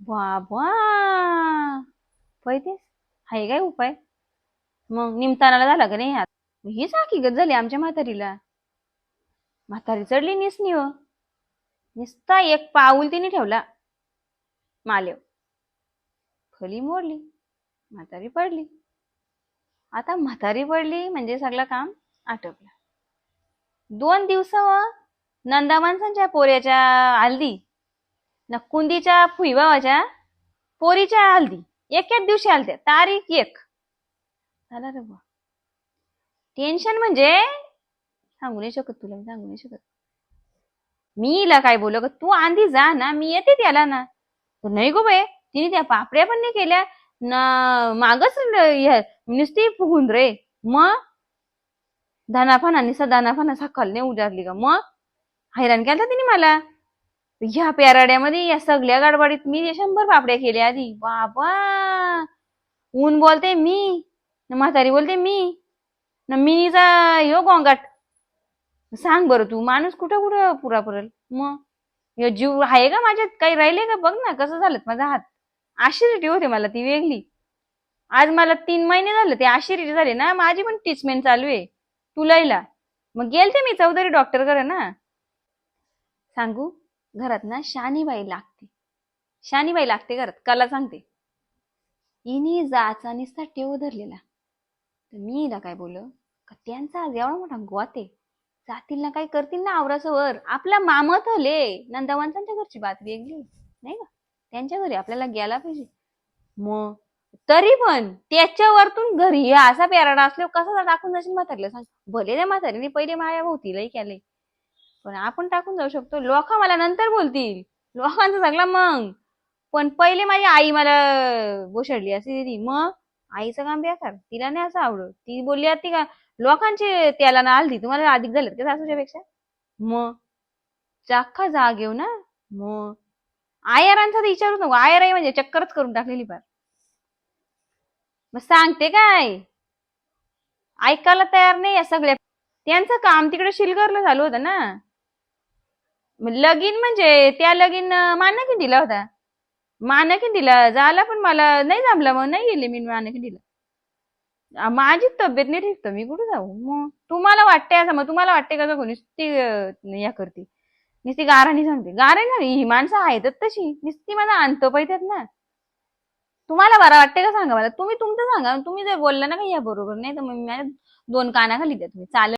बाबा पैतीस हाय काय उपाय मग निमतानाला झाला का नाही हात हीच हकीकत झाली आमच्या म्हातारीला म्हातारी चढली निसनी हो निसता एक पाऊल तिने ठेवला मालेव फली मोडली म्हातारी पडली आता म्हातारी पडली म्हणजे सगळं काम आटपलं दोन दिवसावर नंदा माणसांच्या पोऱ्याच्या हल्दी न कुंदीच्या फुईबावाच्या पोरीच्या हल्दी. एकेच दिवशी आलत्या तारीख एक. झाला रे बुवा. टेन्शन म्हणजे सांगू नाही शकत तुला सांगू नाही शकत. मी हिला काय बोल तू आंधी जा ना. मी येते त्याला ना. नाही गो बाई. तिने त्या पापड्या पण नाही केल्या. ना मागच नुसती फुगून रे. मग? दानाफाना निसा दानाफाना सकाळ नाही उजारली का मग? हैराण केलं तिने मला? ह्या पेराड्यामध्ये या सगळ्या गडबडीत मी शंभर पापड्या केल्या आधी. बाबा! ऊन बोलते मी न म्हातारी बोलते मी न मिनीचा ह्यो गोंगाट. सांग बरं तू माणूस कुठं कुठं पुरा पुरेल? मग? ह्यो जीव आहे का माझ्यात? काही राहिले का? बघ ना कसं झालं माझा हात. आशिरिटी होते मला ती वेगळी. आज मला तीन महिने झाले ते आशिरिटी झाले ना. माझी पण ट्रीटमेंट चालू आहे. तुलाईला मग गेलते मी चौधरी डॉक्टरकडे ना? सांगू? घरात ना शानीबाई लागते. शानीबाई लागते घरात कला सांगते. इनी जाचा निस्ता टेव धरलेला तर मी हिला काय बोल का त्यांचा आज एवढा मोठा गोत जातील ना काय करतील ना आवराचं वर आपला मामत हले नंदावांसांच्या घरची बात वेगळी नाही का? त्यांच्या घरी आपल्याला गेला पाहिजे. मग तरी पण त्याच्या वरतून घरी असा पेराडा असल्यावर कसा टाकून जाशील म्हातारीला सांग. भले त्या म्हातारीने पहिले माया भोवतीलाही केले पण आपण टाकून जाऊ शकतो. लोक मला नंतर बोलतील. लोकांचं सगळं मग. पण पहिले माझी आई मला गोषडली अशी दिली मग आईचं काम बेकार तिला नाही असं आवडत. ती बोलली ती का लोकांचे त्याला ना आलती तुम्हाला अधिक झालं का सासूच्या पेक्षा मग? चाखा जाग येऊ ना. मग? आयारांचा तर विचारू नको. आयर आई म्हणजे चक्करच करून टाकलेली पार मग सांगते काय? ऐकायला तयार नाही या सगळ्या. त्यांचं काम तिकडे शिलगरला झालं होतं ना. लगीन म्हणजे त्या लगीन मानकी दिला होता. मानकिंडीला झाला पण मला नाही जमलं मग नाही गेले मी मानकिंडीला आ, माझी तब्येत नाही ठीक तर मी कुठे जाऊ? मग तुम्हाला वाटते असं मग तुम्हाला वाटते का कोणी नुसती या करते? नुसती गाराणी सांगते. गाराणी ही माणसं आहेतच तशी. नुसती माझा आणतो पाहिजेत ना. तुम्हाला बरं वाटते का सांगा मला? तुम्ही तुमचं सांगा. तुम्ही जर बोलला ना का या बरोबर नाही तर मग माझ्या दोन कानाखाली द्या तुम्ही. चालेल.